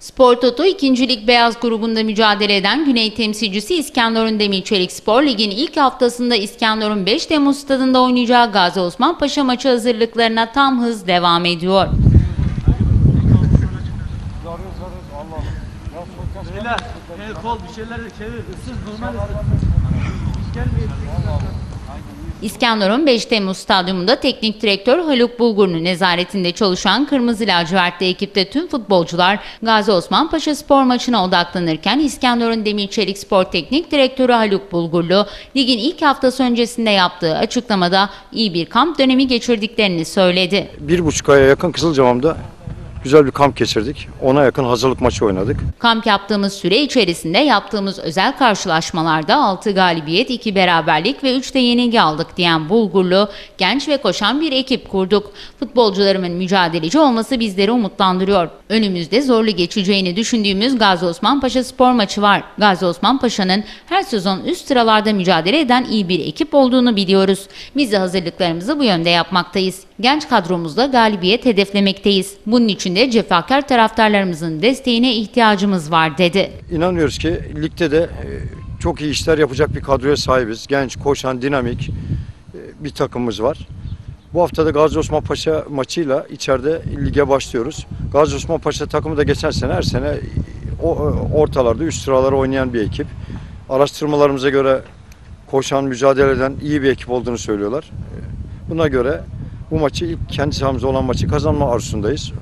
Spor Toto 2. Lig Beyaz grubunda mücadele eden Güney temsilcisi İskenderun Demir Çelik Spor Lig'in ilk haftasında İskenderun 5 Temmuz stadında oynayacağı Gazi Osman Paşa maçı hazırlıklarına tam hız devam ediyor. Beyler, el kol bir şeyler çevir. Isız normal. İskenderun 5 Temmuz Stadyumunda teknik direktör Haluk Bulgur'un nezaretinde çalışan Kırmızı Lacivertli ekipte tüm futbolcular Gazi Osman Paşa spor maçına odaklanırken İskenderun Demir Çelik Spor Teknik Direktörü Haluk Bulgurlu ligin ilk haftası öncesinde yaptığı açıklamada iyi bir kamp dönemi geçirdiklerini söyledi. Bir buçuk aya yakın Kızılcamam'da güzel bir kamp geçirdik. Ona yakın hazırlık maçı oynadık. Kamp yaptığımız süre içerisinde yaptığımız özel karşılaşmalarda 6 galibiyet, 2 beraberlik ve 3 de yenilgi aldık diyen Bulgurlu, genç ve koşan bir ekip kurduk. Futbolcularımın mücadeleci olması bizleri umutlandırıyor. Önümüzde zorlu geçeceğini düşündüğümüz Gazi Osman Paşa spor maçı var. Gazi Osman Paşa'nın her sezon üst sıralarda mücadele eden iyi bir ekip olduğunu biliyoruz. Biz de hazırlıklarımızı bu yönde yapmaktayız. Genç kadromuzla galibiyet hedeflemekteyiz. Bunun için de cefakar taraftarlarımızın desteğine ihtiyacımız var dedi. İnanıyoruz ki ligde de e, çok iyi işler yapacak bir kadroya sahibiz. Genç, koşan, dinamik e, bir takımımız var. Bu hafta da Gazi Osman Paşa maçıyla içeride lige başlıyoruz. Gazi Osman Paşa takımı da geçen sene her sene o ortalarda üst sıralara oynayan bir ekip. Araştırmalarımıza göre koşan, mücadele eden iyi bir ekip olduğunu söylüyorlar. E, Buna göre bu maçı ilk kendi sahamızda olan maçı kazanma arzusundayız.